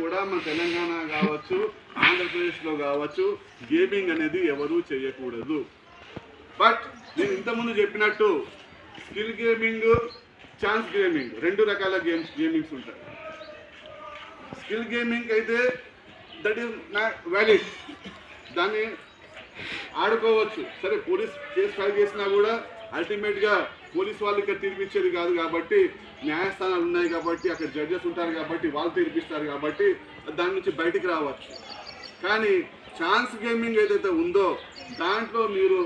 కూడా మన తెలంగాణ కావచ్చు ఆంధ్రప్రదేశ్లో కావచ్చు గేమింగ్ అనేది ఎవరూ చేయకూడదు. బట్ నేను ఇంతకుముందు చెప్పినట్టు స్కిల్ గేమింగ్ ఛాన్స్ గేమింగ్ రెండు రకాల గేమ్స్ గేమింగ్స్ ఉంటాయి. స్కిల్ గేమింగ్ అయితే దట్ ఈస్ నా వ్యాలిడ్ దాన్ని ఆడుకోవచ్చు. సరే పోలీస్ కేసు ఫైల్ చేసినా కూడా అల్టిమేట్గా పోలీస్ వాళ్ళు ఇక్కడ తీర్పిచ్చేది కాదు కాబట్టి న్యాయస్థానాలు ఉన్నాయి కాబట్టి అక్కడ జడ్జెస్ ఉంటారు కాబట్టి వాళ్ళు తీర్పిస్తారు కాబట్టి దాని నుంచి బయటికి రావచ్చు. కానీ ఛాన్స్ గేమింగ్ ఏదైతే ఉందో దాంట్లో మీరు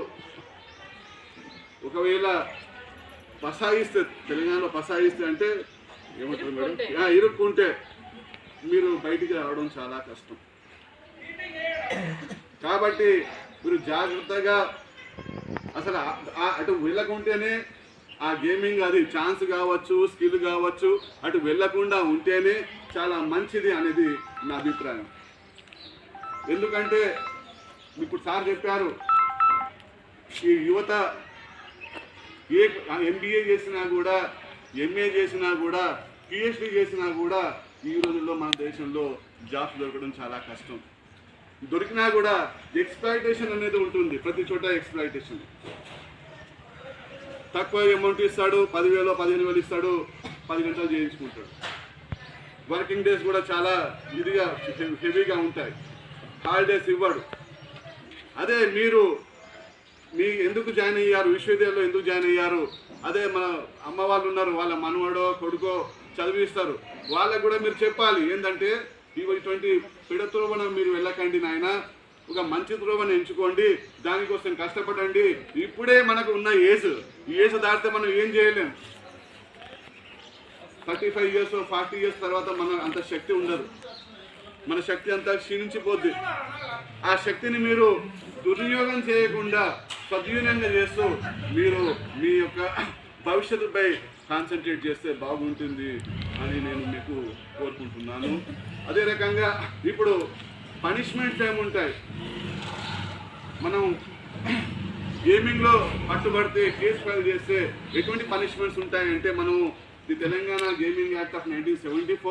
ఒకవేళ పసాయిస్తే తెలంగాణలో పసాయిస్తే అంటే ఏమంటారు మేడం? ఇరుక్కుంటే. మీరు బయటికి రావడం చాలా కష్టం. కాబట్టి మీరు జాగ్రత్తగా అసలు అటు వెళ్ళకుంటేనే ఆ గేమింగ్ అది ఛాన్స్ కావచ్చు స్కిల్ కావచ్చు అటు వెళ్ళకుండా ఉంటేనే చాలా మంచిది అనేది నా అభిప్రాయం. ఎందుకంటే ఇప్పుడు సార్ చెప్పారు ఈ యువత ఏ ఎంబీఏ చేసినా కూడా ఎంఏ చేసినా కూడా పిహెచ్డి చేసినా కూడా ఈ రోజుల్లో మన దేశంలో జాబ్స్ దొరకడం చాలా కష్టం. దొరికినా కూడా ఎక్స్ప్లాయిటేషన్ అనేది ఉంటుంది ప్రతి చోట ఎక్స్ప్లాయిటేషన్ తక్కువ అమౌంట్ ఇస్తాడు పదివేలు పదిహేను వేలు ఇస్తాడు పది గంటలు చేయించుకుంటాడు. వర్కింగ్ డేస్ కూడా చాలా ఇదిగా హెవీగా ఉంటాయి. హాలిడేస్ ఇవ్వడు. అదే మీరు మీ ఎందుకు జాయిన్ అయ్యారు విశ్వవిద్యాలయంలో ఎందుకు జాయిన్ అయ్యారు? అదే మన అమ్మ వాళ్ళు ఉన్నారు వాళ్ళ మనవడో కొడుకో చదివిస్తారు. వాళ్ళకు కూడా మీరు చెప్పాలి ఏంటంటే ఇటువంటి పిడ త్రోవన మీరు వెళ్ళకండి నాయన. ఒక మంచి త్రోవను ఎంచుకోండి. దానికోసం కష్టపడండి. ఇప్పుడే మనకు ఉన్న ఏజ్. ఈ ఏజ్ దాటితే మనం ఏం చేయలేం. Thirty five years forty years తర్వాత మనం అంత శక్తి ఉండదు. మన శక్తి అంతా క్షీణించిపోద్ది. ఆ శక్తిని మీరు దుర్వినియోగం చేయకుండా సద్వినియోగంగా చేస్తూ మీరు మీ యొక్క భవిష్యత్తుపై కాన్సన్ట్రేట్ చేస్తే బాగుంటుంది అని నేను మీకు కోరుకుంటున్నాను. అదే రకంగా ఇప్పుడు పనిష్మెంట్స్ ఏముంటాయి మనం గేమింగ్లో పట్టుబడితే కేసు ఫైల్ చేస్తే ఎటువంటి పనిష్మెంట్స్ ఉంటాయంటే మనం the Telangana gaming act of nineteen seventy four